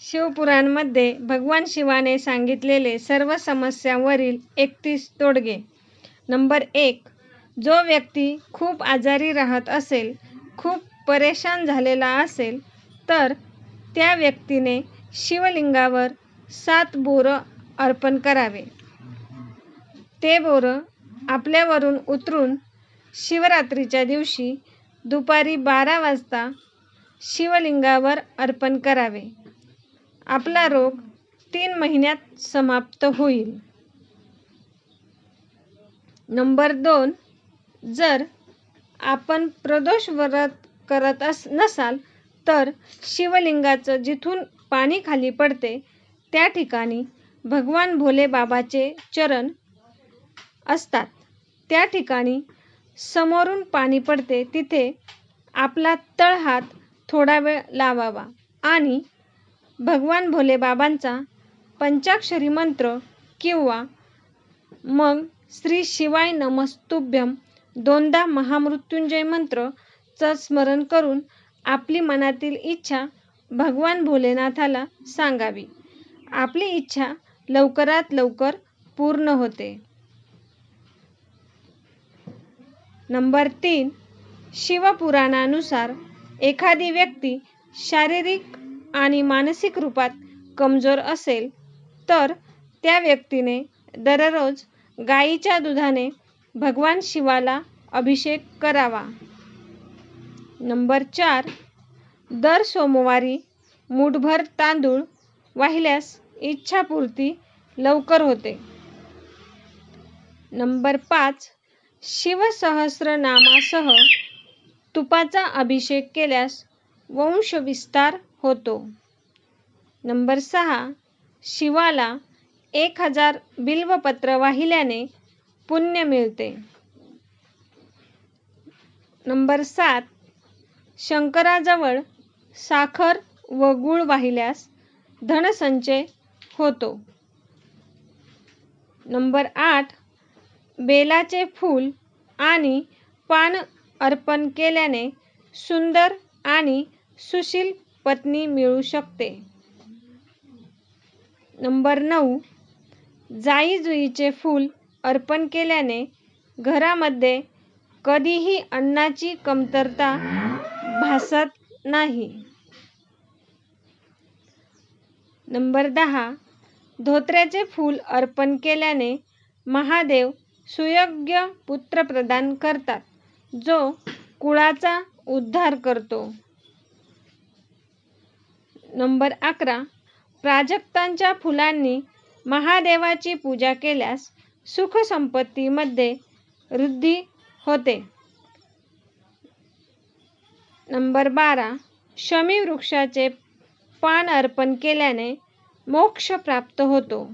शिवपुराणमध्ये भगवान शिवाने सांगितलेले सर्व समस्यांवरील एकतीस तोडगे. नंबर एक जो व्यक्ती खूप आजारी राहत असेल खूप परेशान झालेला असेल तर त्या व्यक्तीने शिवलिंगावर सात बोरं अर्पण करावे. ते बोरं आपल्यावरून उतरून शिवरात्रीच्या दिवशी दुपारी बारा वाजता शिवलिंगावर अर्पण करावे. आपला रोग तीन महिन्यात समाप्त होईल. नंबर दोन जर आपण प्रदोष व्रत करत अस नसाल तर शिवलिंगाचं जिथून पाणी खाली पडते त्या ठिकाणी भगवान भोले बाबाचे चरण असतात. त्या ठिकाणी समोरून पाणी पडते तिथे आपला तळहात थोडा वेळ लावावा आणि भगवान भोले बाबांचा पंचाक्षरी मंत्र किंवा मग श्री शिवाय नमस्तुभ्यम दोनदा महामृत्युंजय मंत्रचं स्मरण करून आपली मनातील इच्छा भगवान भोलेनाथाला सांगावी. आपली इच्छा लवकरात लवकर पूर्ण होते. नंबर तीन. शिवपुराणानुसार एखादी व्यक्ती शारीरिक आणि मानसिक रूपात कमजोर असेल तर त्या व्यक्तीने दररोज गाईच्या दुधाने भगवान शिवाला अभिषेक करावा. नंबर चार दर सोमवारी मूठभर तांदूळ वाहिल्यास इच्छापूर्ती लवकर होते. नंबर पाच शिवसहस्रनामासह तुपाचा अभिषेक केल्यास वंशविस्तार होतो. नंबर सहा शिवाला एक हजार बिल्वपत्र वाहिल्याने पुण्य मिळते. नंबर सात शंकराजवळ साखर व गूळ वाहिल्यास धनसंचय होतो. नंबर आठ बेलाचे फूल आणि पान अर्पण केल्याने सुंदर आणि सुशील पत्नी मिळू शकते. नंबर नऊ. जाई जुईचे फूल अर्पण केल्याने घरामध्ये कधीही अन्नाची कमतरता भासत नाही. नंबर दहा. धोत्र्याचे फूल अर्पण केल्याने महादेव सुयोग्य पुत्र प्रदान करतात जो कुळाचा उद्धार करतो. नंबर अकरा. प्राजक्तांच्या फुलांनी महादेवाची पूजा केल्यास सुखसंपत्तीमध्ये वृद्धी होते. नंबर बारा. शमी वृक्षाचे पान अर्पण केल्याने मोक्ष प्राप्त होतो.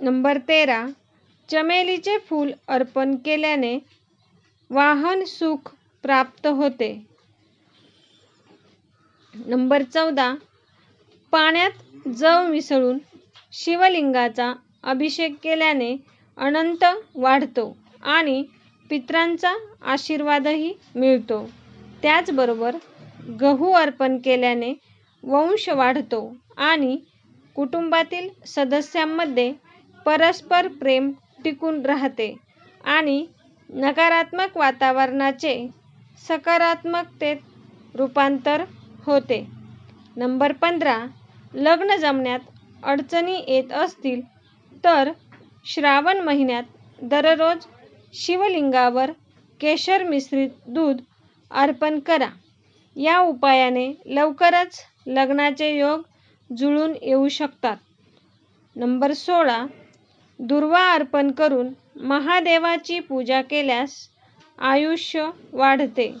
नंबर तेरा. चमेलीचे फूल अर्पण केल्याने वाहन सुख प्राप्त होते. नंबर चौदा. पाण्यात जव मिसळून शिवलिंगाचा अभिषेक केल्याने अनंत वाढतो आणि पित्रांचा आशीर्वादही मिळतो. त्याचबरोबर गहू अर्पण केल्याने वंश वाढतो आणि कुटुंबातील सदस्यांमध्ये परस्पर प्रेम टिकून राहते आणि नकारात्मक वातावरणाचे सकारात्मकतेत रूपांतर होते. नंबर पंधरा लग्न जमण्यात अडचणी येत असतील तर श्रावण महिन्यात दररोज शिवलिंगावर केशर मिश्रित दूध अर्पण करा. या उपायाने लवकरच लग्नाचे योग जुळून येऊ शकतात. नंबर सोळा दुर्वा अर्पण करून महादेवाची पूजा केल्यास आयुष्य वाढते.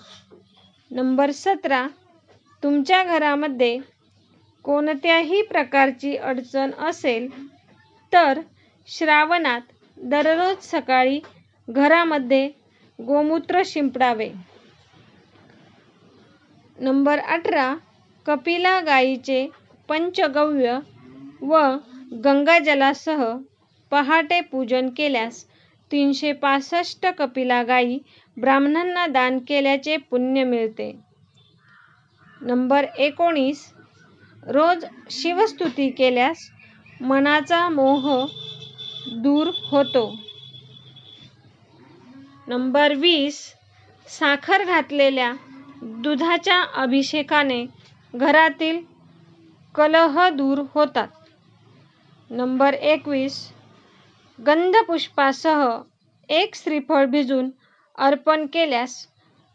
नंबर सतरा तुमच्या घरामध्ये कोणत्याही प्रकारची अडचण असेल तर श्रावणात दररोज सकाळी घरामध्ये गोमूत्र शिंपडावे. नंबर अठरा कपिला गाईचे पंचगव्य व गंगाजलासह पहाटे पूजन केल्यास तीनशे पासष्ट कपिला गाई ब्राह्मणांना दान केल्याचे पुण्य मिळते. नंबर एकोणीस. रोज शिवस्तुती केल्यास मनाचा मोह दूर होतो. नंबर वीस. साखर घातलेल्या दुधाच्या अभिषेकाने घरातील कलह दूर होतात. नंबर एकवीस. गंधपुष्पासह एक श्रीफळ भिजून अर्पण केल्यास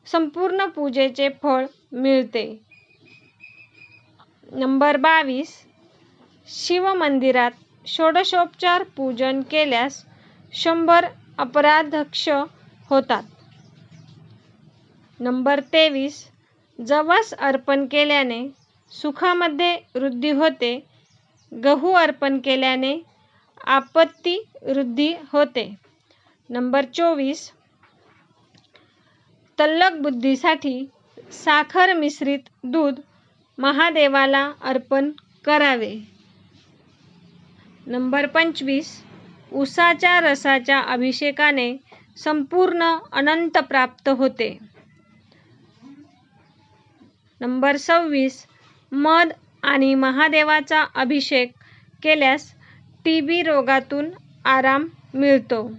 संपूर्ण पूजेचे फळ मिळते. नंबर बावीस. शिवमंदिरात षोडशोपचार पूजन केल्यास शंभर अपराधक्ष होतात. नंबर तेवीस. जवस अर्पण केल्याने सुखामध्ये वृद्धी होते. गहू अर्पण केल्याने आपत्ती वृद्धी होते. नंबर चोवीस. तल्लक बुद्धीसाठी साखर मिश्रित दूध महादेवाला अर्पण करावे. नंबर पंचवीस. उसाच्या रसाच्या अभिषेकाने संपूर्ण अनंत प्राप्त होते. नंबर सव्वीस. मध आणि महादेवाचा अभिषेक केल्यास टी बी रोगातून आराम मिळतो.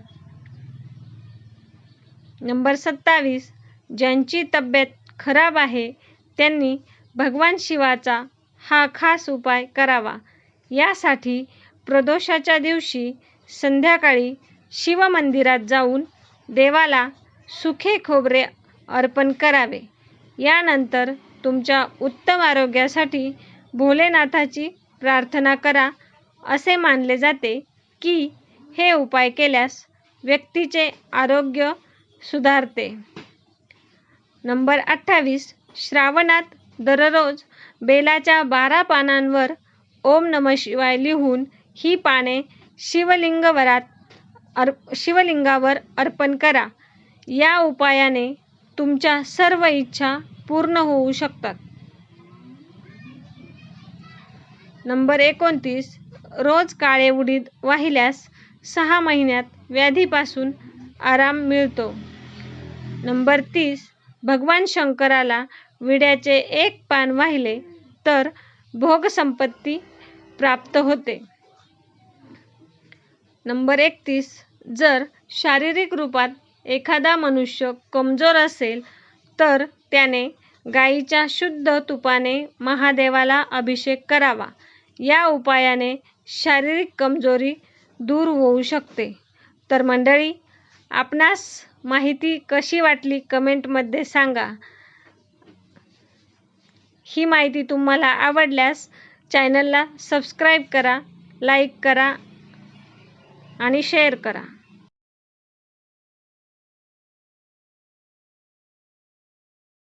नंबर सत्तावीस. ज्यांची तब्येत खराब आहे त्यांनी भगवान शिवाचा हा खास उपाय करावा. यासाठी प्रदोषाच्या दिवशी संध्याकाळी शिवमंदिरात जाऊन देवाला सुखे खोबरे अर्पण करावे. यानंतर तुमच्या उत्तम आरोग्यासाठी भोलेनाथाची प्रार्थना करा असे मानले जाते की हे उपाय केल्यास व्यक्तीचे आरोग्य सुधारते. नंबर अठ्ठावीस श्रावणात दररोज बेलाच्या बारा पानांवर ओम नम शिवाय लिहून ही पाने शिवलिंगवरात अर शिवलिंगावर अर्पण करा. या उपायाने तुमच्या सर्व इच्छा पूर्ण होऊ शकतात. नंबर एकोणतीस. रोज काळे उडीद वाहिल्यास सहा महिन्यात व्याधीपासून आराम मिळतो. नंबर तीस. भगवान शंकराला विड्याचे एक पान वाहिले तर भोगसंपत्ती प्राप्त होते. नंबर एकतीस. जर शारीरिक रूपात एखादा मनुष्य कमजोर असेल तर त्याने गाईच्या शुद्ध तुपाने महादेवाला अभिषेक करावा. या उपायाने शारीरिक कमजोरी दूर होऊ शकते. तर मंडळी आपणास माहिती कशी वाटली कमेंटमध्ये सांगा. ही माहिती तुम्हाला आवडल्यास चॅनलला सबस्क्राईब करा लाईक करा आणि शेअर करा.